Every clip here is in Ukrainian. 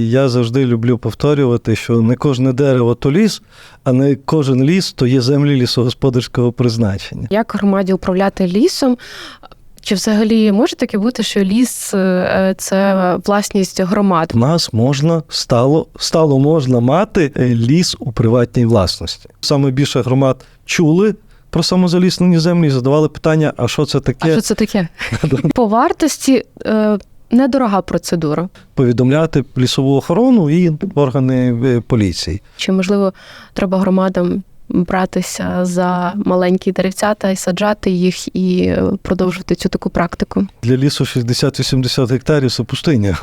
Я завжди люблю повторювати, що не кожне дерево то ліс, а не кожен ліс то є землі лісогосподарського призначення. Як громаді управляти лісом? Чи взагалі може таке бути, що ліс е, це власність громад? У нас можна стало, стало можна мати е, ліс у приватній власності. Саме більше громад чули про самозаліснені землі і задавали питання: а що це А таке? що це таке? По вартості е, недорога процедура. Повідомляти лісову охорону і органи е, поліції. Чи можливо треба громадам братися за маленькі деревцята і саджати їх і е, продовжувати цю таку практику? Для лісу 60-80 гектарів це пустиня.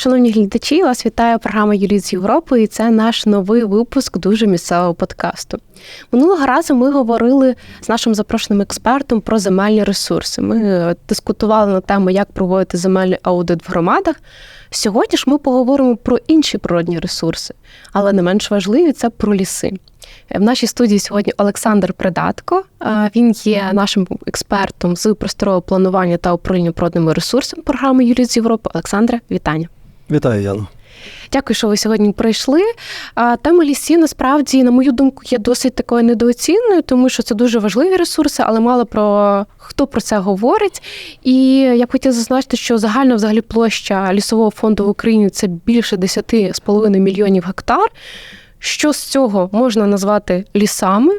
Шановні глядачі, вас вітає програма Юрій з Європи, і це наш новий випуск дуже місцевого подкасту. Минулого разу ми говорили з нашим запрошеним експертом про земельні ресурси. Ми е, дискутували на тему, як проводити земельний аудит в громадах. Сьогодні ж ми поговоримо про інші природні ресурси, але не менш важливі це про ліси. Е, В нашій студії сьогодні Олександр Придатко. Е, Він є нашим експертом з просторового планування та управління природними ресурсами програми Юрій з Європи. Олександре, вітання. Вітаю, Яно. Дякую, що ви сьогодні прийшли. Тема лісів насправді, на мою думку, є досить такою недооцінною, тому що це дуже важливі ресурси, але мало про хто про це говорить. І я б хотіла зазначити, що загально взагалі площа лісового фонду в Україні це більше 10,5 мільйонів гектар. Що з цього можна назвати лісами?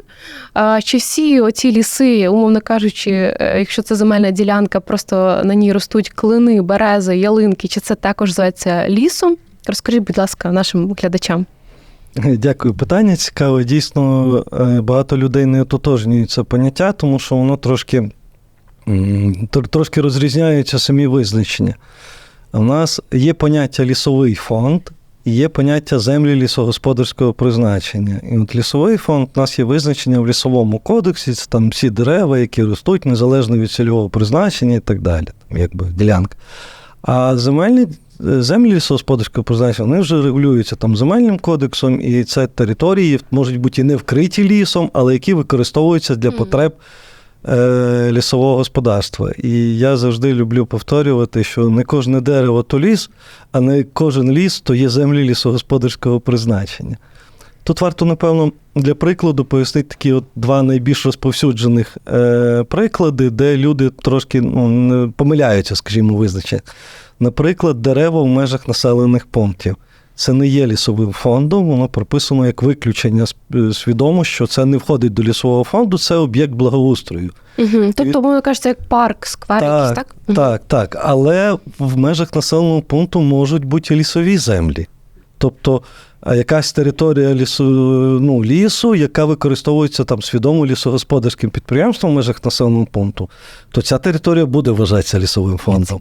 Чи всі оці ліси, умовно кажучи, е, якщо це земельна ділянка, просто на ній ростуть клини, берези, ялинки, чи це також зветься лісом? Розкажіть, будь ласка, нашим глядачам. Дякую. Питання цікаве. Дійсно, е, багато людей не ототожнюють це поняття, тому що воно трошки, трошки розрізняються самі визначення. У нас є поняття лісовий фонд і є поняття землі лісогосподарського призначення. І от лісовий фонд у нас є визначення в лісовому кодексі, це там всі дерева, які ростуть незалежно від цільового призначення і так далі, там, якби ділянка. А земельні е, землі лісогосподарського призначення вони вже регулюються там земельним кодексом, і це території можуть бути і не вкриті лісом, але які використовуються для потреб е, лісового господарства. І я завжди люблю повторювати, що не кожне дерево то ліс, а не кожен ліс то є землі лісогосподарського призначення. Тут варто, напевно, для прикладу пояснити такі от два найбільш розповсюджених е, приклади, де люди трошки ну, помиляються, скажімо, визначення. Наприклад, дерева в межах населених пунктів. Це не є лісовим фондом, воно прописано як виключення свідомо, що це не входить до лісового фонду, це об'єкт благоустрою. Угу. Тобто, мовно кажеться, як парк, сквер якийсь, так? Так, так. Але в межах населеного пункту можуть бути лісові землі. Тобто якась територія лісу, ну, лісу, яка використовується там свідомо лісогосподарським підприємством в межах населеного пункту, то ця територія буде вважатися лісовим фондом.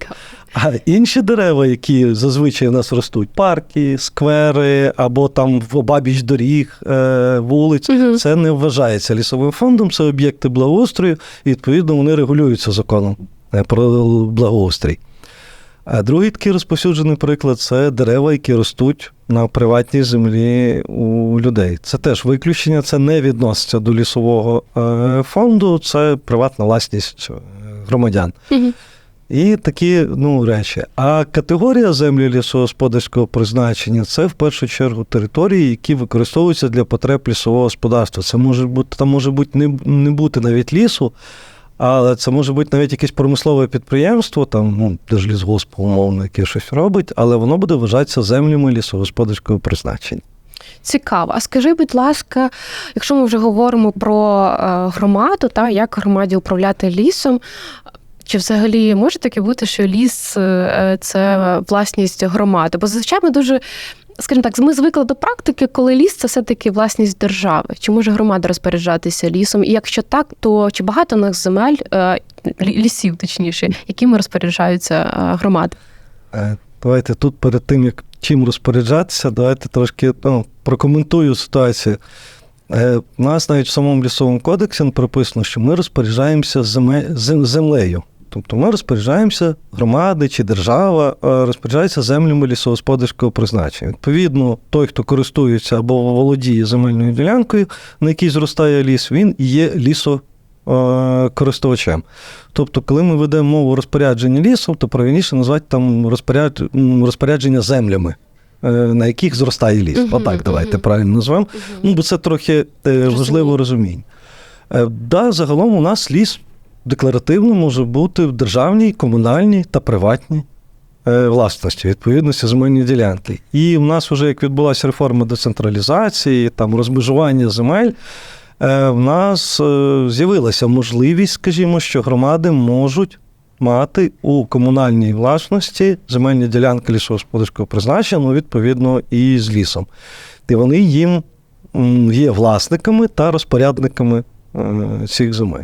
А інші дерева, які зазвичай у нас ростуть, парки, сквери або там в обабіч доріг, е, вулиць, Мгм. це не вважається лісовим фондом, це об'єкти благоустрою, і відповідно вони регулюються законом е, про благоустрій. А другий такий розповсюджений приклад це дерева, які ростуть на приватній землі у людей. Це теж виключення, це не відноситься до лісового е, фонду, це приватна власність е, громадян. І такі ну, речі. А категорія землі лісогосподарського призначення це в першу чергу території, які використовуються для потреб лісового господарства. Це може бути, там може бути не, не бути навіть лісу, але це може бути навіть якесь промислове підприємство, там ну, держлісгосп, умовно, яке щось робить, але воно буде вважатися землями лісогосподарського призначення. Цікаво. А скажи, будь ласка, якщо ми вже говоримо про е, громаду, та як громаді управляти лісом, чи взагалі може таке бути, що ліс е, це власність громади? Бо зазвичай ми дуже. Скажімо так, ми звикли до практики, коли ліс це все-таки власність держави. Чи може громада розпоряджатися лісом? І якщо так, то чи багато у нас земель, е, лісів, точніше, якими розпоряджаються е, громади? Е, Давайте тут перед тим, як чим розпоряджатися, давайте трошки ну, прокоментую ситуацію. У нас навіть в самому лісовому кодексі прописано, що ми розпоряджаємося землею. Тобто ми розпоряджаємося, громади чи держава е, розпоряджається землями лісогосподарського призначення. Відповідно, той, хто користується або володіє земельною ділянкою, на якій зростає ліс, він є лісо, е. Тобто, коли ми ведемо мову розпорядження лісом, то правильніше назвати там розпоряд... розпорядження землями, е, на яких зростає ліс. Мгм, Отак, давайте мгм. правильно назвемо. Ну, бо це трохи важливо розуміння. Да, загалом у нас ліс декларативно може бути в державній, комунальній та приватній е, власності, відповідності земельні ділянки. І в нас вже як відбулася реформа децентралізації, там розмежування земель. е, В нас е, з'явилася можливість, скажімо, що громади можуть мати у комунальній власності земельні ділянки лісогосподарського призначення, ну, відповідно, і з лісом. І вони їм є власниками та розпорядниками цих земель.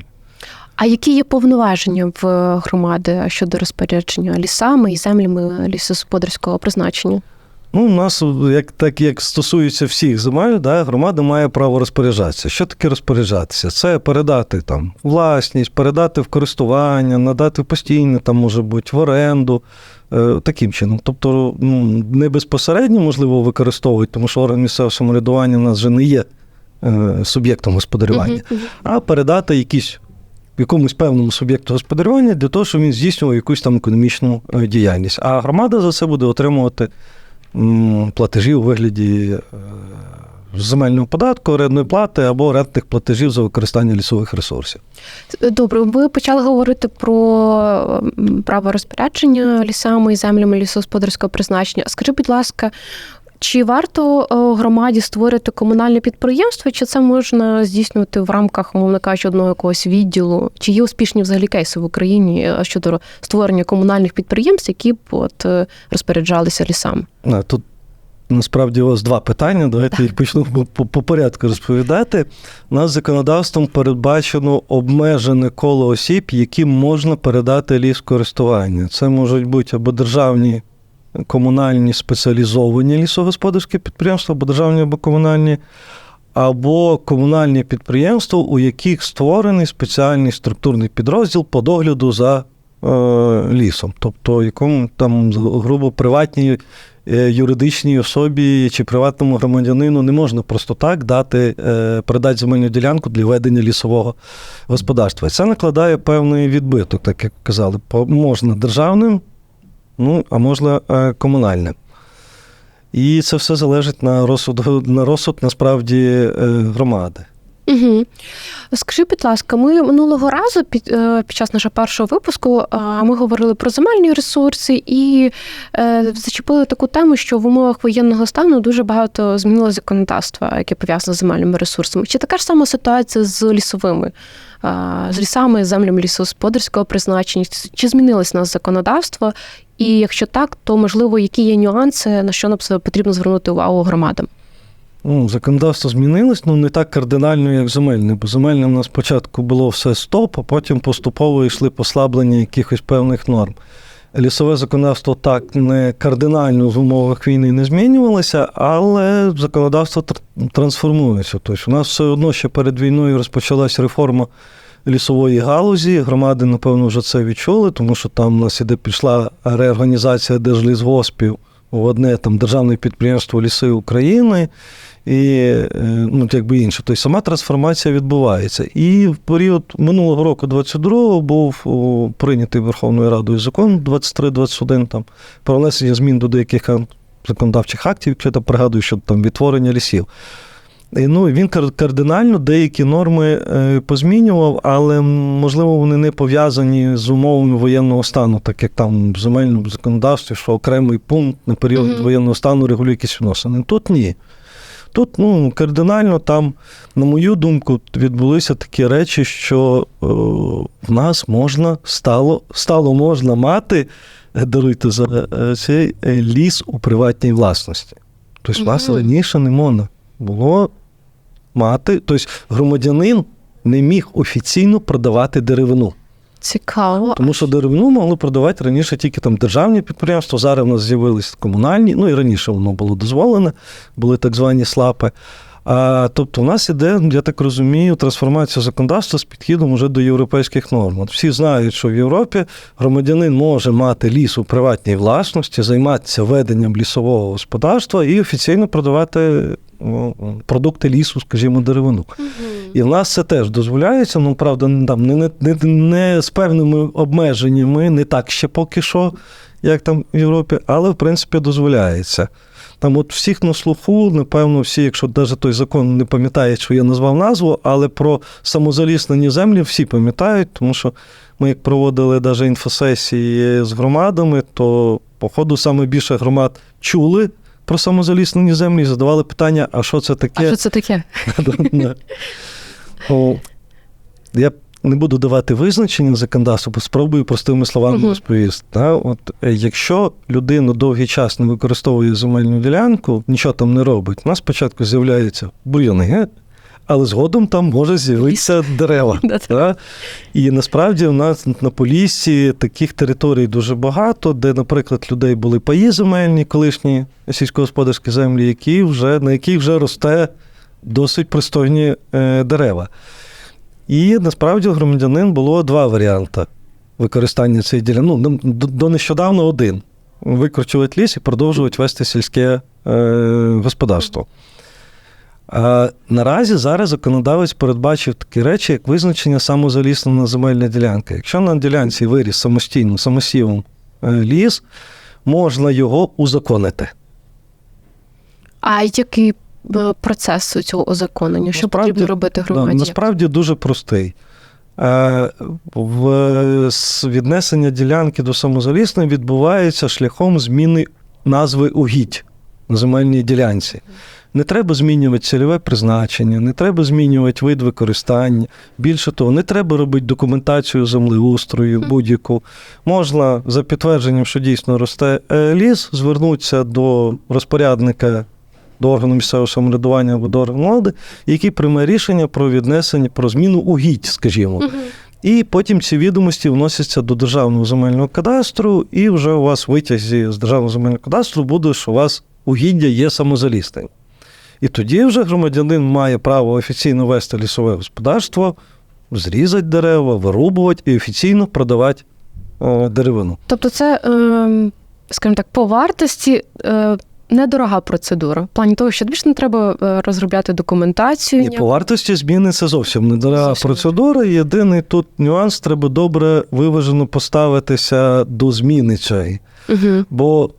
А які є повноваження в громади щодо розпорядження лісами і землями лісогосподарського призначення? Ну, у нас, як, так як стосується всіх земель, да, громада має право розпоряджатися. Що таке розпоряджатися? Це передати там власність, передати в користування, надати постійно, там може бути в оренду. Е, таким чином. Тобто ну, не безпосередньо можливо використовують, тому що орган місцевого самоврядування у нас вже не є е, суб'єктом господарювання, Мгм, мгм. а передати якісь. Якомусь певному суб'єкту господарювання для того, щоб він здійснював якусь там економічну е, діяльність. А громада за це буде отримувати платежі у вигляді е, земельного податку, орендної плати або орендних платежів за використання лісових ресурсів. Добре, ви почали говорити про право розпорядження лісами і землями лісогосподарського призначення. Скажи, будь ласка, чи варто е, громаді створити комунальне підприємство, чи це можна здійснювати в рамках, мовно кажучи, одного якогось відділу? Чи є успішні взагалі кейси в Україні е, щодо створення комунальних підприємств, які б от е, розпоряджалися лісами? Тут насправді у вас два питання. Давайте їх почну по, по, по порядку розповідати. У нас законодавством передбачено обмежене коло осіб, яким можна передати ліс користування. Це можуть бути або державні комунальні спеціалізовані лісогосподарські підприємства, або державні, або комунальні, або комунальні підприємства, у яких створений спеціальний структурний підрозділ по догляду за е, лісом, тобто якому там грубо приватній е, юридичній особі чи приватному громадянину не можна просто так дати, е, передати земельну ділянку для ведення лісового господарства. Це накладає певний відбиток, так як казали, можна державним, ну а можна е, комунальним. І це все залежить на розсуд, на розсуд насправді е, громади. Угу. Скажи, будь ласка, ми минулого разу під, е, під час нашого першого випуску ми говорили про земельні ресурси і зачепили таку тему, що в умовах воєнного стану дуже багато змінило законодавство, яке пов'язане з земельними ресурсами. Чи така ж сама ситуація з лісовими, з лісами, землями лісогосподарського призначення? Чи змінилось у нас законодавство? І якщо так, то можливо, які є нюанси, на що нам потрібно звернути увагу громадам? Ну, законодавство змінилось, ну не так кардинально, як земельне, бо земельне у нас спочатку було все стоп, а потім поступово йшли послаблення якихось певних норм. Лісове законодавство так не кардинально в умовах війни не змінювалося, але законодавство тр- трансформується. Тобто у нас все одно ще перед війною розпочалась реформа лісової галузі. Громади, напевно, вже це відчули, тому що там у нас іде пішла реорганізація держлісгоспів в одне там державне підприємство Ліси України і е, ну, якби інше. Тобто сама трансформація відбувається. І в період минулого року, 22-го, був прийнятий Верховною Радою закон 23-21 там про внесення змін до деяких законодавчих актів, якщо я там пригадую, що там відтворення лісів. Ну, він кардинально деякі норми е, позмінював, але можливо вони не пов'язані з умовами воєнного стану, так як там в земельному законодавстві, що окремий пункт на період Мгм. воєнного стану регулює якісь відносини. Тут ні. Тут ну, кардинально там, на мою думку, відбулися такі речі, що е, в нас можна стало, стало можна мати, е, даруйте за цей ліс у приватній власності. Тобто, в нас Мгм. раніше не можна було мати, тобто громадянин не міг офіційно продавати деревину. Цікаво. Тому що деревину могли продавати раніше тільки там державні підприємства. Зараз в нас з'явились комунальні, ну і раніше воно було дозволене, були так звані СЛАПи. А, тобто, у нас іде, я так розумію, трансформація законодавства з підхідом уже до європейських норм. От всі знають, що в Європі громадянин може мати ліс у приватній власності, займатися веденням лісового господарства і офіційно продавати продукти лісу, скажімо, деревину. І в нас це теж дозволяється, ну правда, не там не, не, не, не з певними обмеженнями, не так ще поки що, як там в Європі, але в принципі дозволяється. Там от всіх на слуху, напевно, всі, якщо навіть той закон не пам'ятає, що я назвав назву, але про самозаліснені землі всі пам'ятають, тому що ми як проводили навіть інфосесії з громадами, то, походу, саме більше громад чули про самозаліснені землі і задавали питання, а що це таке? А що це таке? Я не буду давати визначення законодавства, бо спробую простими словами розповісти. От, е, якщо людина довгий час не використовує земельну ділянку, нічого там не робить, у нас спочатку з'являються бур'яни, але згодом там може з'явитися дерева. Да. І насправді у нас на Поліссі таких територій дуже багато, де, наприклад, людей були паї земельні, колишні сільськогосподарські землі, які вже, на яких вже росте досить пристойні е, дерева. І насправді у громадянин було два варіанти використання цієї ділянки. Ну, до, до нещодавно один. Викорчувати ліс і продовжувати вести сільське е, господарство. А наразі зараз законодавець передбачив такі речі, як визначення самозаліснена земельна ділянка. Якщо на ділянці виріс самостійно, самосівом е, ліс, можна його узаконити. А який е, процес цього озаконення? Що Насправді, потрібно робити Да, насправді дуже простий. Е, в, віднесення ділянки до самозалісної відбувається шляхом зміни назви угідь на земельній ділянці. Не треба змінювати цільове призначення, не треба змінювати вид використання. Більше того, не треба робити документацію землеустрою будь-яку. Можна за підтвердженням, що дійсно росте е, ліс, звернутися до розпорядника, до органу місцевого самоврядування або до органу влади, який прийме рішення про віднесення, про зміну угідь, скажімо. Мгм. І потім ці відомості вносяться до державного земельного кадастру, і вже у вас в витязі з державного земельного кадастру буде, що у вас угіддя є самозалісним. І тоді вже громадянин має право офіційно вести лісове господарство, зрізати дерева, вирубувати і офіційно продавати е, деревину. Тобто, це, е, скажімо так, по вартості. Е, Недорога процедура. В плані того, що більше не треба е, розробляти документацію. І по вартості зміни це зовсім недорога Зовсім процедура. Єдиний тут нюанс, треба добре виважено поставитися до зміни цієї. Угу. Бо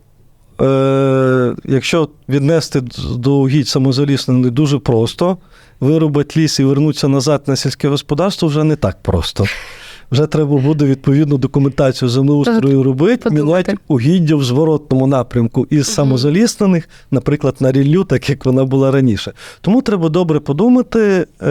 е, якщо віднести до угідь самозаліснений дуже просто, вирубати ліс і вернутися назад на сільське господарство вже не так просто. Вже треба буде відповідну документацію землеустрою робити, міняти угіддя в зворотному напрямку із самозаліснених, наприклад, на ріллю, так як вона була раніше. Тому треба добре подумати, е,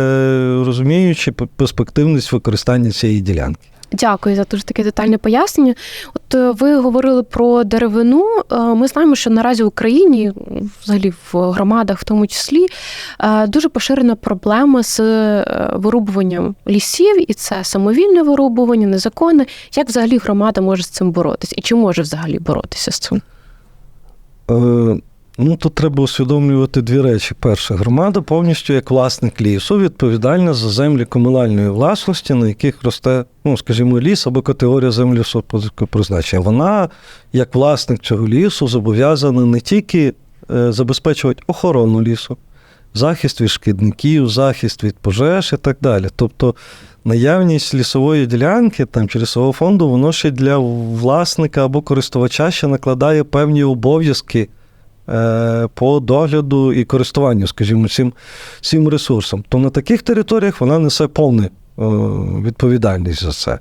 розуміючи перспективність використання цієї ділянки. Дякую за дуже таке детальне пояснення. От е, ви говорили про деревину. Е, Ми знаємо, що наразі в Україні, взагалі в громадах, в тому числі, е, дуже поширена проблема з вирубуванням лісів, і це самовільне вирубування, незаконне. Як взагалі громада може з цим боротися? І чи може взагалі боротися з цим? Ну, тут треба усвідомлювати дві речі. Перше, громада повністю як власник лісу відповідальна за землі комунальної власності, на яких росте, ну, скажімо, ліс або категорія землі призначення. Вона, як власник цього лісу, зобов'язана не тільки е, забезпечувати охорону лісу, захист від шкідників, захист від пожеж і так далі. Тобто наявність лісової ділянки там, чи лісового фонду, воно ще для власника або користувача ще накладає певні обов'язки по догляду і користуванню, скажімо, цим, цим ресурсом. То на таких територіях вона несе повну е, відповідальність за це.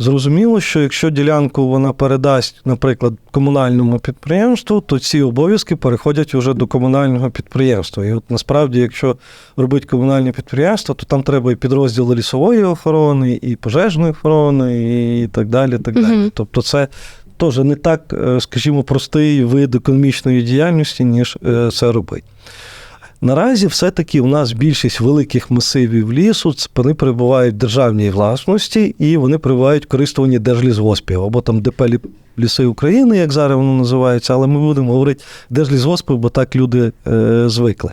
Зрозуміло, що якщо ділянку вона передасть, наприклад, комунальному підприємству, то ці обов'язки переходять вже до комунального підприємства. І от насправді, якщо робить комунальне підприємство, то там треба і підрозділи лісової охорони, і пожежної охорони, і так далі. Так далі. Мгм. Тобто, це теж не так, е, скажімо, простий вид економічної діяльності, ніж е, це робить. Наразі все-таки у нас більшість великих масивів лісу вони перебувають в державній власності і вони перебувають в користуванні держлісгоспів або там ДП Ліси України, як зараз воно називається, але ми будемо говорити держлісгоспів, бо так люди е, звикли.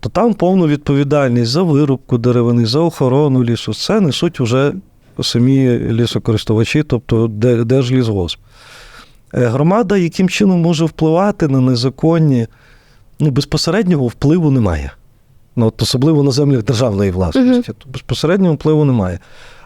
То там повну відповідальність за вирубку деревини, за охорону лісу, це несуть вже самі лісокористувачі, тобто де- держлісгосп. Е, Громада яким чином може впливати на незаконні ну, безпосереднього впливу немає. Ну, от особливо на землях державної власності. То безпосереднього впливу немає.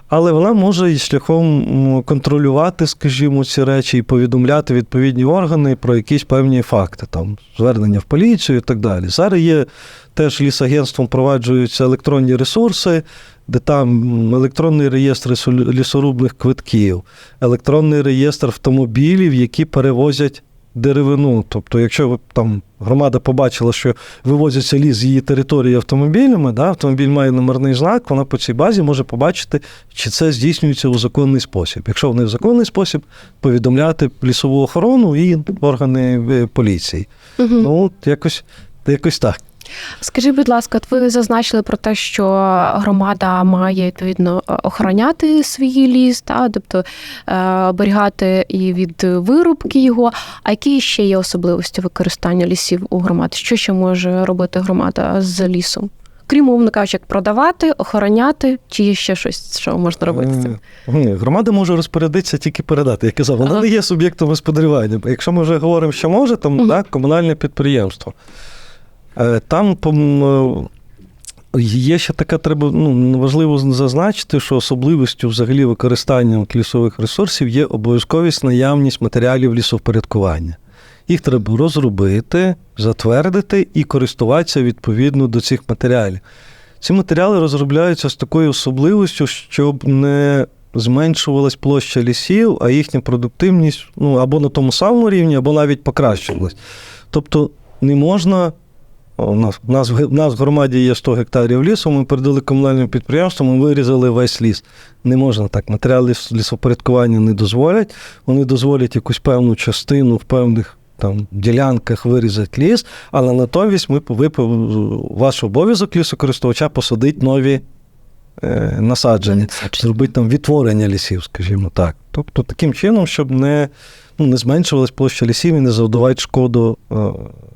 Але вона може і шляхом контролювати, скажімо, ці речі і повідомляти відповідні органи про якісь певні факти, там звернення в поліцію і так далі. Зараз є теж лісагентством впроваджуються електронні ресурси, де там електронний реєстр лісорубних квитків, електронний реєстр автомобілів, які перевозять деревину. Тобто, якщо там громада побачила, що вивозиться ліс з її території автомобілями, да, автомобіль має номерний знак, вона по цій базі може побачити, чи це здійснюється у законний спосіб. Якщо не в законний спосіб, повідомляти лісову охорону і органи е, поліції. Мгм. Ну, якось, якось так. Скажіть, будь ласка, ви зазначили про те, що громада має відповідно охороняти свій ліс, та тобто е, оберігати і від вирубки його. А які ще є особливості використання лісів у громад? Що ще може робити громада з лісом? Крім умовно кажучи, як продавати, охороняти, чи є ще щось, що можна робити з цим? Громада може розпорядитися тільки передати. Я казав, вона Ага. не є суб'єктом господарювання. Якщо ми вже говоримо, що може, там так, комунальне підприємство. Е, Там е, є ще така, треба ну, важливо зазначити, що особливістю взагалі використання лісових ресурсів є обов'язковість наявність матеріалів лісовпорядкування. Їх треба розробити, затвердити і користуватися відповідно до цих матеріалів. Ці матеріали розробляються з такою особливістю, щоб не зменшувалась площа лісів, а їхня продуктивність ну, або на тому самому рівні, або навіть покращувалась. Тобто не можна. У нас, у нас, у нас в громаді є 100 гектарів лісу, ми передали комунальним підприємствам, ми вирізали весь ліс. Не можна так. Матеріали ліс- лісопорядкування не дозволять. Вони дозволять якусь певну частину в певних там, ділянках вирізати ліс, але натомість ми, ви, ваш обов'язок лісокористувача посадити нові е, насадження, зробити там відтворення лісів, скажімо так. Тобто таким чином, щоб не, ну, не зменшувалась площа лісів і не завдавати шкоду е,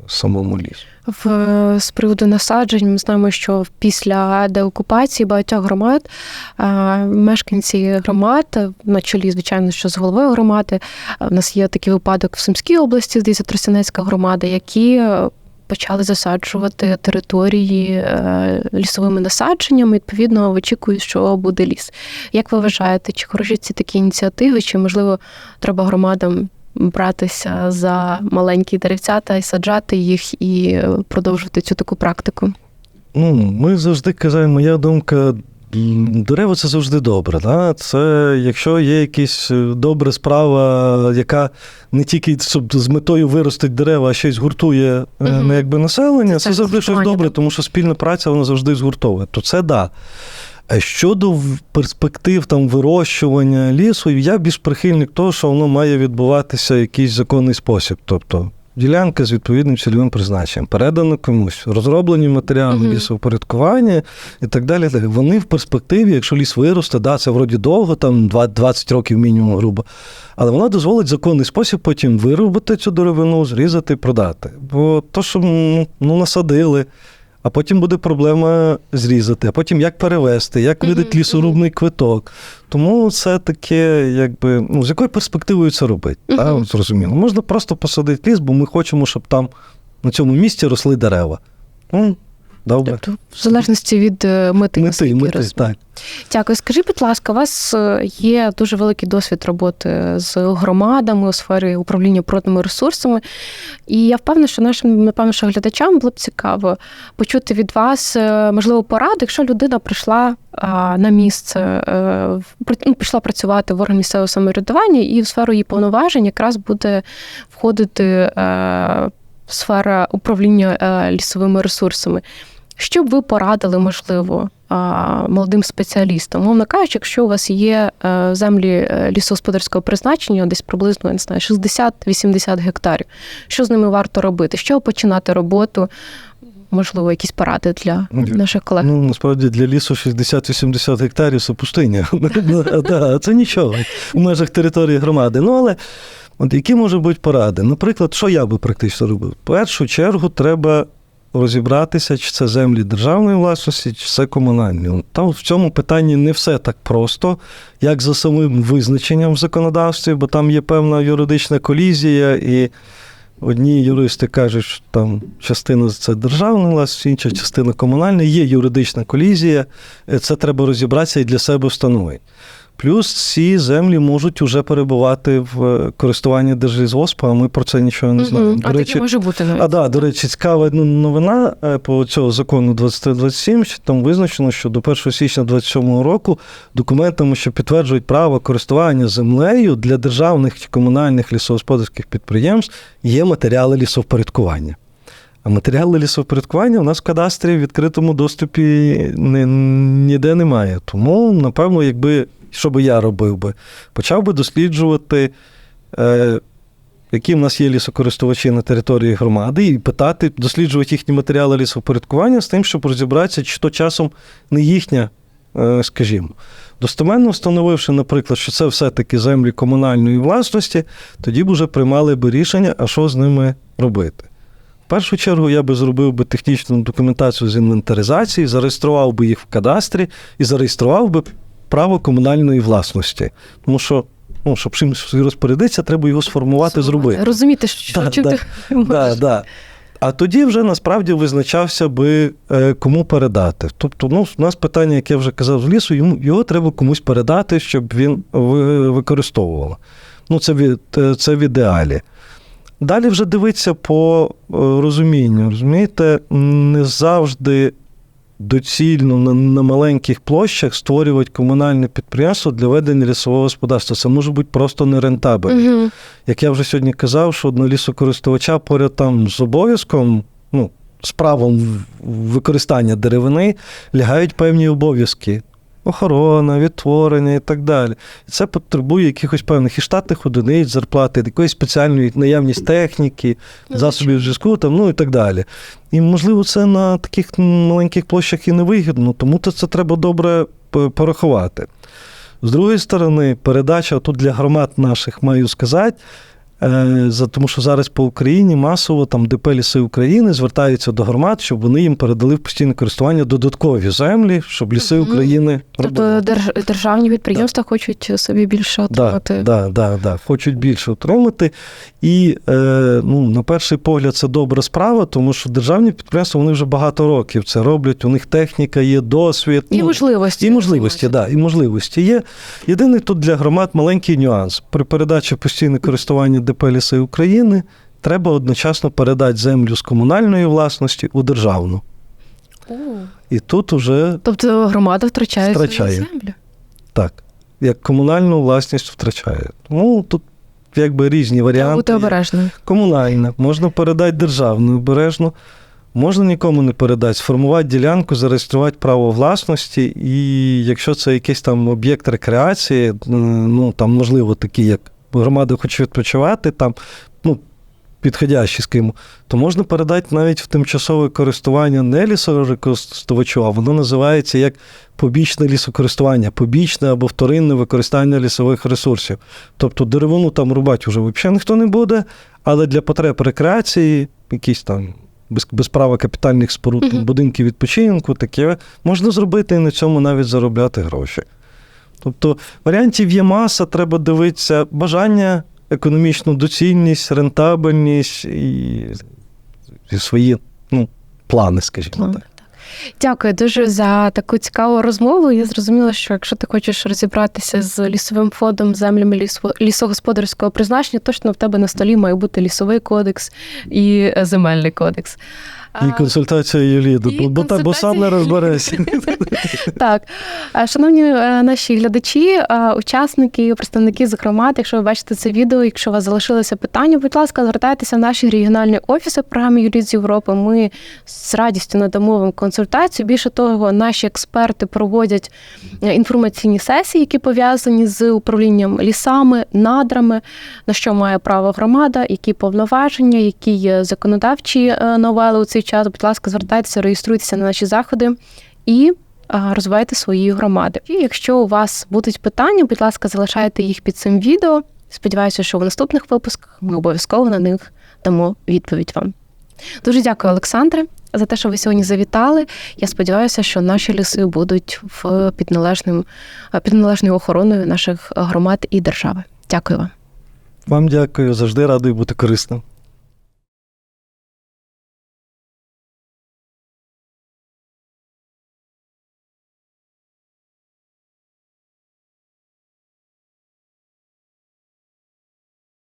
самому лісу. В з приводу насаджень ми знаємо, що після деокупації багатьох громад е, мешканці громад на чолі, звичайно, що з головою громади. е, В нас є такий випадок в Сумській області, здається, Тростянецька громада, які е, почали засаджувати території е, лісовими насадженнями. Відповідно, очікують, що буде ліс. Як ви вважаєте, чи хороші ці такі ініціативи, чи можливо треба громадам братися за маленькі деревцята і саджати їх і продовжувати цю таку практику. Ну, ми завжди казаємо, моя думка. м, Дерева це завжди добре. Да? Це якщо є якась е, добра справа, яка не тільки щоб з метою виростить дерева, а ще й згуртує ну, якби населення, Це це, завжди щось добре, тому що спільна праця вона завжди згуртовує. То це да. А Щодо перспектив там вирощування лісу, я більш прихильник того, що воно має відбуватися в якийсь законний спосіб. Тобто ділянка з відповідним цільовим призначенням, передана комусь, розроблені матеріали Мгм. лісовпорядкування і так далі. Вони в перспективі, якщо ліс виросте, да, це вроді довго, там два- 20 років мінімум грубо. Але вона дозволить законний спосіб потім вирубати цю деревину, зрізати і продати. Бо то, що ну, насадили. А потім буде проблема зрізати, а потім як перевести, як видати лісорубний квиток. Тому це таке, якби, ну, з якою перспективою це робити? Мгм. Та, зрозуміло. Можна просто посадити ліс, бо ми хочемо, щоб там на цьому місці росли дерева. Ну, добре. Тобто, в залежності від е, мети, Мети, мети, так. Дякую. Скажіть, будь ласка, у вас е, є дуже великий досвід роботи з громадами у сфері управління природними ресурсами. І я впевнена, що нашим, напевно, що глядачам було б цікаво почути від вас, е, можливо, поради, якщо людина прийшла на місце, е, в- при- ну, пішла працювати в орган місцевого самоврядування, і в сферу її повноважень якраз буде входити сфера управління лісовими ресурсами. Що б ви порадили, можливо, молодим спеціалістам? Мовно кажучи, якщо у вас є е, землі е, лісогосподарського призначення, десь приблизно я не знаю, 60-80 гектарів, що з ними варто робити? Чого починати роботу? Можливо, якісь поради для Ну, наших колег. Ну, насправді для лісу 60-80 гектарів це пустиня. Це нічого в межах території громади. Ну, але от які можуть бути поради? Наприклад, що я би практично робив? В першу чергу треба розібратися, чи це землі державної власності, чи це комунальні. Ну, Там в цьому питанні не все так просто, як за самим визначенням в законодавстві, бо там є певна юридична колізія і. Одні юристи кажуть, що там частина це державна власність, інша частина комунальна. Є юридична колізія, це треба розібратися і для себе встановити. Плюс ці землі можуть вже перебувати в е, користуванні держлісгоспу, а ми про це нічого не знаємо. Мгм. А таке може бути навіть. А да, до речі, цікава ну, новина е, по цього закону 2327, що там визначено, що до 1 січня 27 року документами, що підтверджують право користування землею для державних чи комунальних лісогосподарських підприємств, є матеріали лісовпорядкування. А матеріали лісовпорядкування у нас в кадастрі в відкритому доступі не, ніде немає. Тому, напевно, якби що би я робив би, почав би досліджувати. Е, які в нас є лісокористувачі на території громади, і питати, досліджувати їхні матеріали лісопорядкування з тим, щоб розібратися, чи то часом не їхня, е, скажімо. Достеменно встановивши, наприклад, що це все-таки землі комунальної власності, тоді б уже приймали би рішення, а що з ними робити. Першу чергу я би зробив би технічну документацію з інвентаризації, зареєстрував би їх в кадастрі і зареєстрував би право комунальної власності. Тому що, ну, щоб чимось розпорядитися, треба його сформувати, зробити. Розуміти, що Да, чим да, ти Да, да. А тоді вже насправді визначався би, е, кому передати. Тобто, ну, у нас питання, яке я вже казав з лісу, йому його треба комусь передати, щоб він ви- використовував. Ну, це, е, це в ідеалі. Далі вже дивитися по е, розумінню. Розумієте, не завжди доцільно на, на маленьких площах створювати комунальне підприємство для ведення лісового господарства. Це може бути просто нерентабельно. Мгм. Як я вже сьогодні казав, що одного лісокористувача поряд там з обов'язком, ну, з правом використання деревини лягають певні обов'язки. Охорона, відтворення і так далі. Це потребує якихось певних і штатних одиниць, зарплати, якоїсь спеціальної наявність техніки, Ну, засобів зв'язку, там, ну і так далі. І, можливо, це на таких маленьких площах і не вигідно, тому то це треба добре порахувати. З другої сторони, передача тут для громад наших, маю сказати, за, тому що зараз по Україні масово там ДП Ліси України звертаються до громад, щоб вони їм передали в постійне користування додаткові землі, щоб ліси України Тобто робили. держ- державні підприємства хочуть собі більше Да, отримати. да, да, да. Хочуть більше отримати. І е, ну, на перший погляд, це добра справа, тому що державні підприємства вони вже багато років це роблять. У них техніка є, досвід. І ну, можливості. І можливості, да, і можливості є. Єдиний тут для громад маленький нюанс. При передачі постійне користування ДП Ліси України треба одночасно передати землю з комунальної власності у державну. О. І тут уже Тобто громада втрачає, Втрачає. свою землю. так, як комунальну власність втрачає. Тому тут якби різні варіанти. бути обережною. Комунальна, можна передати державну обережно, можна нікому не передати, сформувати ділянку, зареєструвати право власності, і якщо це якийсь там об'єкт рекреації, е, ну там можливо такі, як громада хоче відпочивати, там ну, підходящі з ким, то можна передати навіть в тимчасове користування не лісокористувачу, а воно називається як побічне лісокористування, побічне або вторинне використання лісових ресурсів. Тобто деревину там рубати вже взагалі ніхто не буде, але для потреб рекреації, якісь там без, без права капітальних споруд, Мгм. будинки відпочинку, таке можна зробити і на цьому навіть заробляти гроші. Тобто варіантів є маса, треба дивитися бажання, економічну доцільність, рентабельність і, і свої ну, плани, скажімо Плани, так. Дякую дуже за таку цікаву розмову. Я зрозуміла, що якщо ти хочеш розібратися з лісовим фондом, землями лісо- лісогосподарського призначення, точно в тебе на столі має бути лісовий кодекс і е, земельний кодекс. І консультація Юлії, бо, і бо, сам не розберешся. Так, шановні е, наші глядачі, учасники, представники з громад, якщо ви бачите це відео, якщо у вас залишилися питання, будь ласка, звертайтеся в наші регіональні офіси програми Юрій з Європи. Ми з радістю надамо вам консультацію. Більше того, наші експерти проводять е, інформаційні сесії, які пов'язані з управлінням лісами, надрами, на що має право громада, які повноваження, які є законодавчі е, новели у цей час. Будь ласка, звертайтеся, реєструйтеся на наші заходи і розвивайте свої громади. І якщо у вас будуть питання, будь ласка, залишайте їх під цим відео. Сподіваюся, що в наступних випусках ми обов'язково на них дамо відповідь вам. Дуже дякую, Олександре, за те, що ви сьогодні завітали. Я сподіваюся, що наші ліси будуть в під належним під належною охороною наших громад і держави. Дякую вам. Вам дякую, завжди радий бути корисним.